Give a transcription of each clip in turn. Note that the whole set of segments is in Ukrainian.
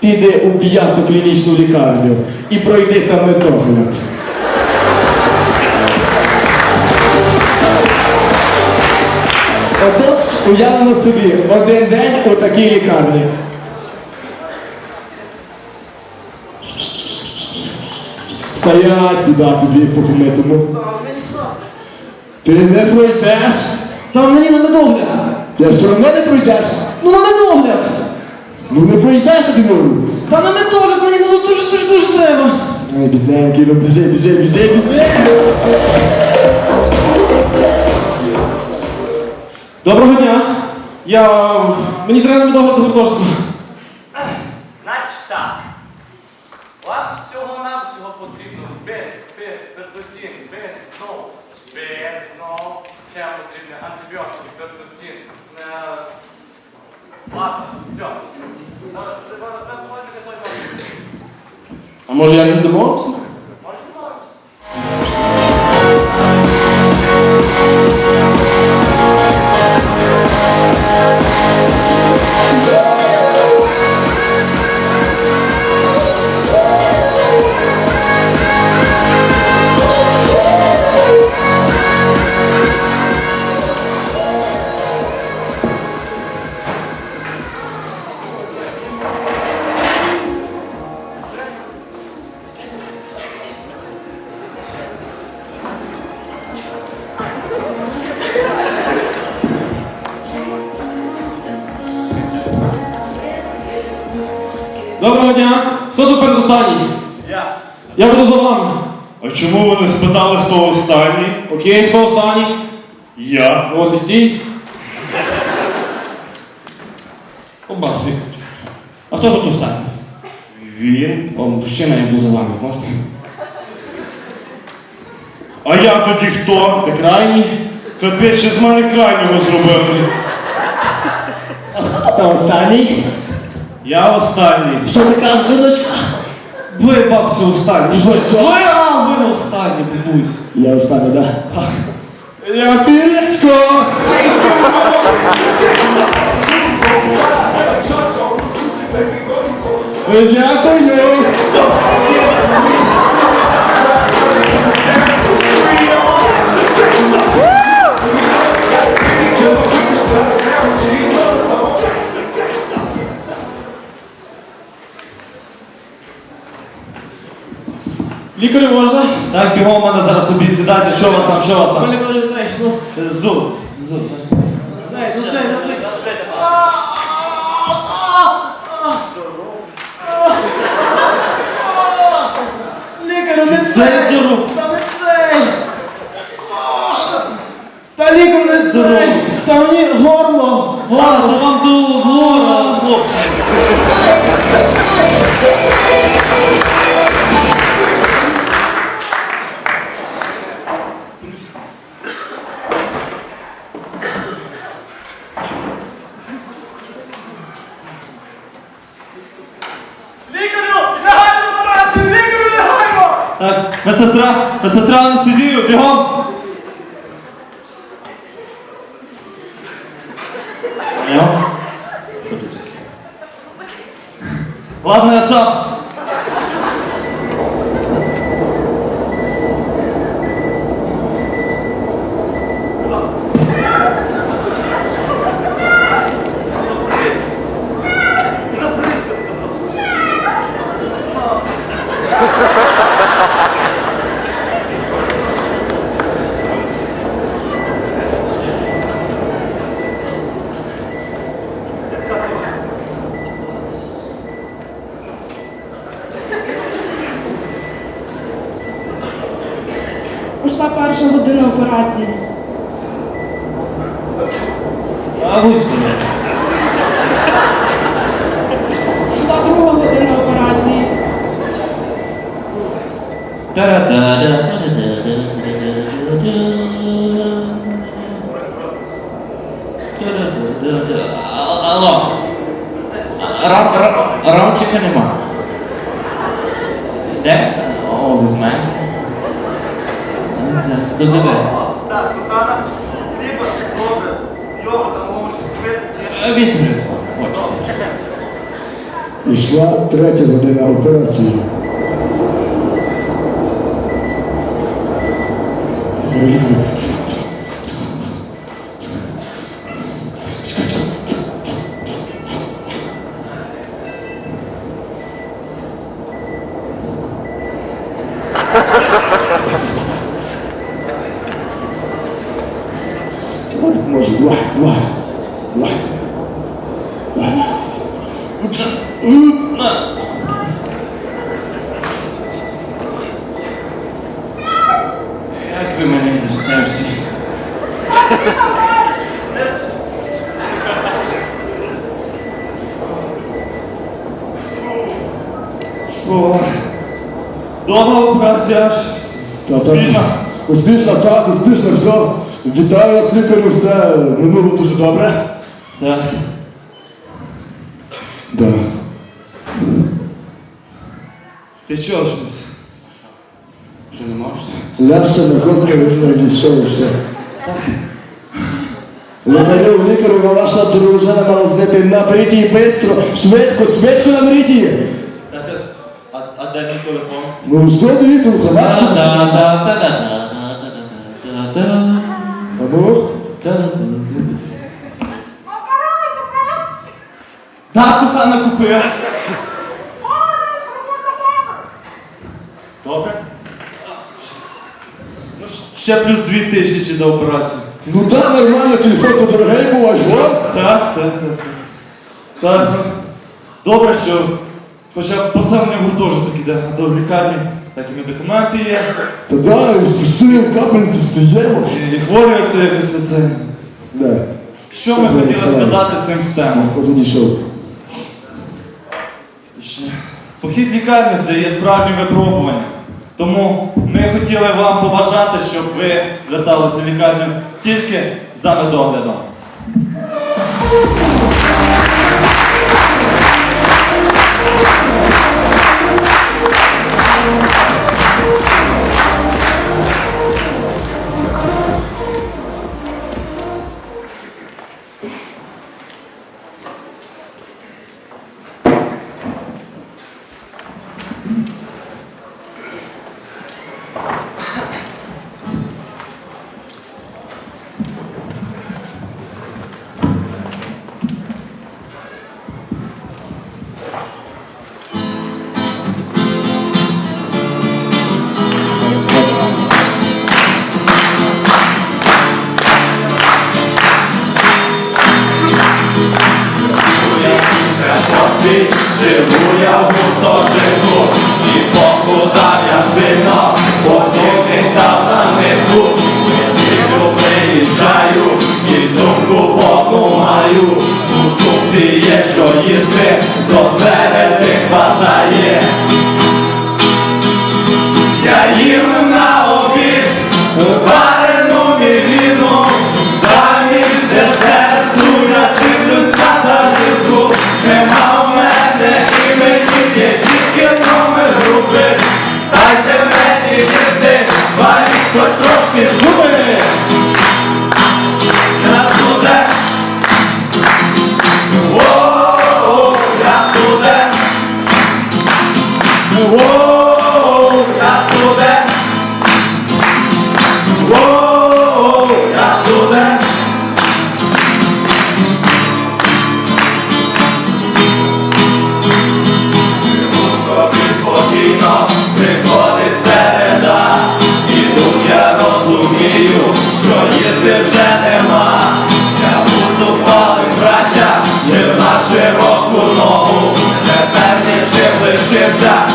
піди у п'яту клінічну лікарню і пройди там медогляд. Отож, уявимо собі, один день у такій лікарні. Стоять, куди тобі по помитому. Ти не пройдеш, Та мені на медогляд. ти все одно не пройдеш. Ну на медогляд. Ну не пройдеш, я тобі говорю. Та на медогляд мені ну, дуже дуже дуже треба. Ай, бідненький, ну біжи, біжи, біжи, біжи. Доброго дня. Я. Мені треба медогляд до гуртожитку. Значить так. Вам всього-навсього потрібно бити, спирт, пердусін, бити, знову, бити, знову. Ще вам потрібні антибіотики, пердусін, А може я не домовився? Хто передостанній? Я. Я буду за вами. А чому ви не спитали, хто останній? Окей, хто останній? Я. Ну, От і стій. Оба. А хто тут останній? Він. О, мужчина, я буду за вами, можна? А я тоді хто? Ти крайній? Капець, ще з мене крайнього зробив. Та останній. Я останній. Що ти кажеш, жіночка? Ви, бабцю, останній. Що, що? Ви, а, ви не останній, бабусь. Я останній, да? Я пірячко! Дякую! Лікарю можна? Так, бігом мене зараз обід сідайте, що у вас там, що у вас там? Мене каже, цей, ну, Е, Зуб, зуб. цей, ну ну. Лікарю, не Це цей! здоров. Та не цей! Та лікар не цей! Здорово. Та мені горло! А, Горло! то вам до гора, хлопці. Лікарю! Лягайте в операцію! Лікарю, лягаймо! Так, медсестра, медсестра анестезію, бігом. Ладно, я сам. Година операції. А ви що? Пішла друга година операції. Алло. Перезвав. Ішла третя година операції. Може, два, два, два. Як ви мене не аж. Та, так. Успішно? Успішно, так, успішно, все. Вітаю вас, лікарю, все минуло дуже добре. Так. Да. Ти чого щось? Що не можете? Ляще на костя відійшов все. Лікарю, ваша дружина мала знати наберіть її бистро, швидко, швидко наберіть її. А, а, де мій телефон? Ну що дивіться, в халатку? А ну? Так, кохана, купи. Добре? Ну, ще плюс дві тисячі за операцію. Ну да, нормально, телефон то дорогий буває, що? Так, так, так. Так, добре, що хоча б посадний гуртожиток іде, а то в лікарні такі документи є. Та да, спрацюємо капельниці, встаємо. І, і хворі ось якось це. Да. Що ми хотіли сказати цим стемом? Позвонішов. Похід лікарні це є справжнє випробування. Тому ми хотіли вам побажати, щоб ви зверталися в лікарню тільки за медоглядом. Amen. casa.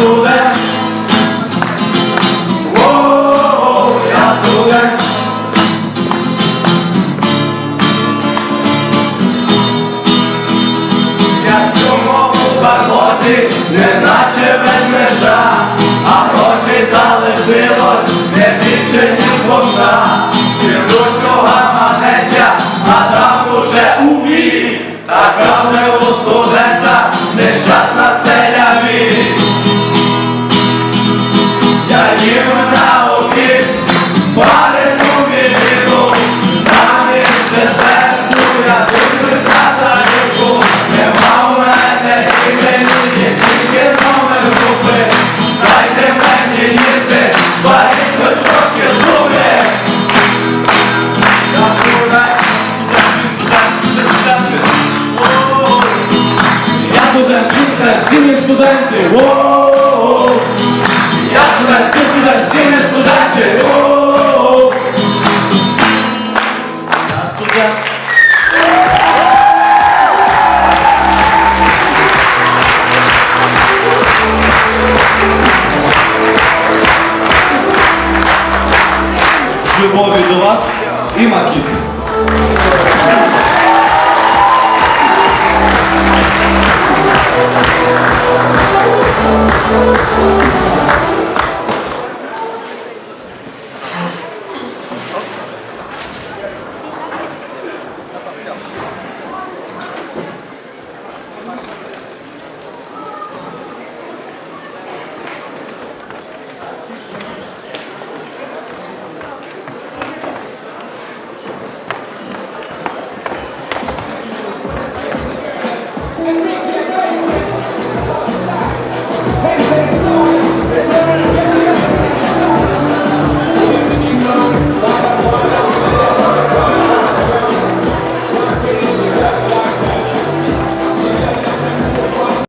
студент, о, я. Я в цьому барлозі, неначе ведмежа, а грошей залишилось не більше, ніж бомжа. Така вже у студента